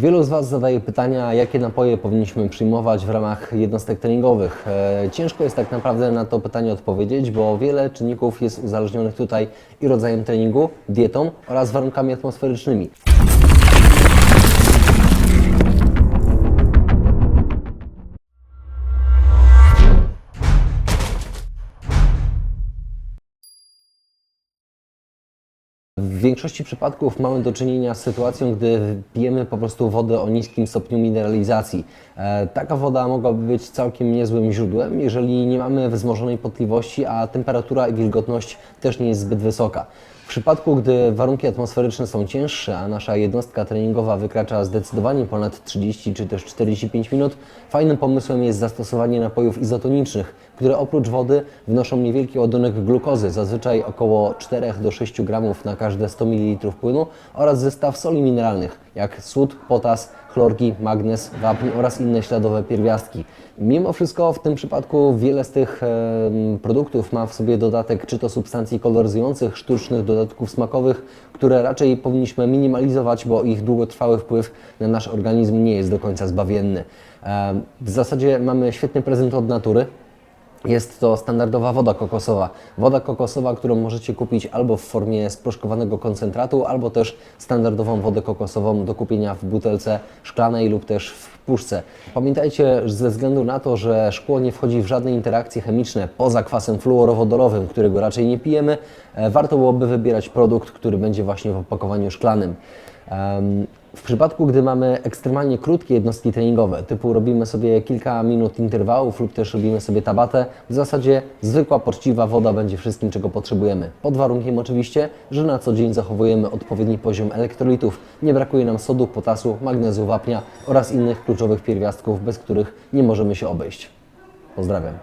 Wielu z Was zadaje pytania, jakie napoje powinniśmy przyjmować w ramach jednostek treningowych. E, Ciężko jest tak naprawdę na to pytanie odpowiedzieć, bo wiele czynników jest uzależnionych tutaj i rodzajem treningu, dietą oraz warunkami atmosferycznymi. W większości przypadków mamy do czynienia z sytuacją, gdy pijemy po prostu wodę o niskim stopniu mineralizacji. E, taka woda mogłaby być całkiem niezłym źródłem, jeżeli nie mamy wzmożonej potliwości, a temperatura i wilgotność też nie jest zbyt wysoka. W przypadku, gdy warunki atmosferyczne są cięższe, a nasza jednostka treningowa wykracza zdecydowanie ponad 30 czy też 45 minut, fajnym pomysłem jest zastosowanie napojów izotonicznych, które oprócz wody wnoszą niewielki ładunek glukozy, zazwyczaj około 4 do 6 gramów na każde 100 ml płynu oraz zestaw soli mineralnych, jak sód, potas, chlorki, magnez, wapń oraz inne śladowe pierwiastki. Mimo wszystko w tym przypadku wiele z tych em, produktów ma w sobie dodatek czy to substancji koloryzujących, sztucznych dodatków smakowych, które raczej powinniśmy minimalizować, bo ich długotrwały wpływ na nasz organizm nie jest do końca zbawienny. Em, W zasadzie mamy świetny prezent od natury, jest to standardowa woda kokosowa. Woda kokosowa, którą możecie kupić albo w formie sproszkowanego koncentratu, albo też standardową wodę kokosową do kupienia w butelce szklanej lub też w puszce. Pamiętajcie, że ze względu na to, że szkło nie wchodzi w żadne interakcje chemiczne poza kwasem fluorowodorowym, którego raczej nie pijemy, e, warto byłoby wybierać produkt, który będzie właśnie w opakowaniu szklanym. W przypadku, gdy mamy ekstremalnie krótkie jednostki treningowe, typu robimy sobie kilka minut interwałów lub też robimy sobie tabatę, w zasadzie zwykła, poczciwa woda będzie wszystkim, czego potrzebujemy. Pod warunkiem oczywiście, że na co dzień zachowujemy odpowiedni poziom elektrolitów, nie brakuje nam sodu, potasu, magnezu, wapnia oraz innych kluczowych pierwiastków, bez których nie możemy się obejść. Pozdrawiam.